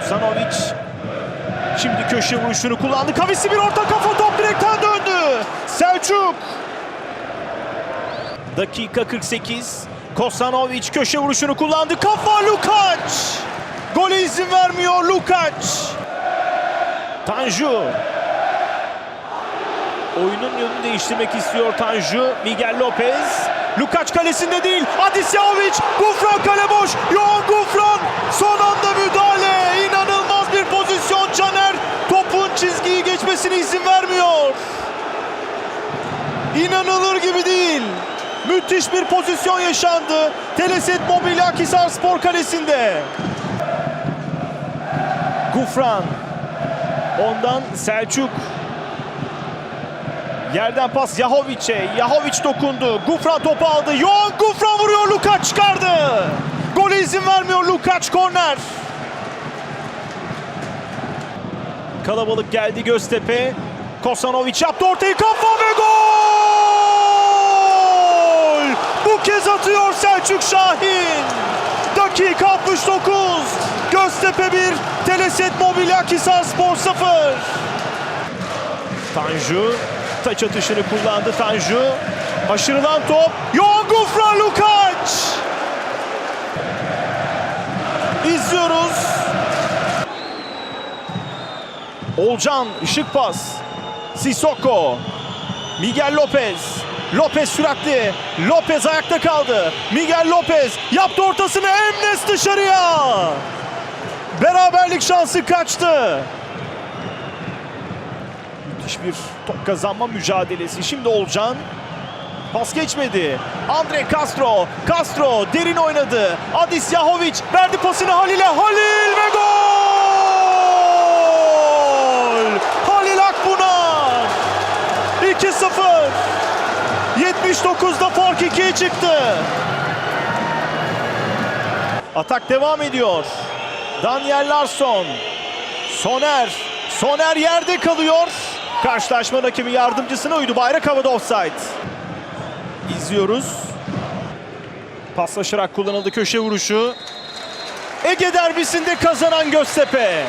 Kosanovic. Şimdi köşe vuruşunu kullandı. Kavisi bir orta kafa top direkten döndü. Selçuk. Dakika 48. Kosanovic köşe vuruşunu kullandı. Kafa Lukac. Gole izin vermiyor Lukac. Tanju. Oyunun yönünü değiştirmek istiyor Tanju. Miguel Lopez. Lukac kalesinde değil. Adisyaovic. Gufran kale boş. Johan Gufran. Geçmesine izin vermiyor. İnanılır gibi değil. Müthiş bir pozisyon yaşandı. Teleset Mobilya Akhisar Spor Kalesi'nde. Gufran. Ondan Selçuk. Yerden pas Yahovic'e. Yahovic dokundu. Gufran topu aldı. Johan Gufran vuruyor. Lukac çıkardı. Gole izin vermiyor Lukac korner. Kalabalık geldi Göztepe. Kosanovic yaptı ortayı kafa ve gol! Bu kez atıyor Selçuk Şahin. Dakika 69. Göztepe 1, Teleset Mobilya Akhisar Spor 0. Tanju taç atışını kullandı Tanju. Aşırılan top. Johan Gufran Lukac. Olcan ışık pas. Sissoko. Miguel Lopez. Lopez süratli. Lopez ayakta kaldı. Miguel Lopez yaptı ortasını. Emnes dışarıya. Beraberlik şansı kaçtı. Müthiş bir top kazanma mücadelesi. Şimdi Olcan. Pas geçmedi. Andre Castro. Castro derin oynadı. Adis Yahovic verdi pasını Halil'e. Halil ve gol! 79'da fark 2'ye çıktı. Atak devam ediyor. Daniel Larsson. Soner. Soner yerde kalıyor. Karşılaşma rakibi yardımcısına uydu. Bayrak havada offside. İzliyoruz. Paslaşarak kullanıldı köşe vuruşu. Ege derbisinde kazanan Göztepe.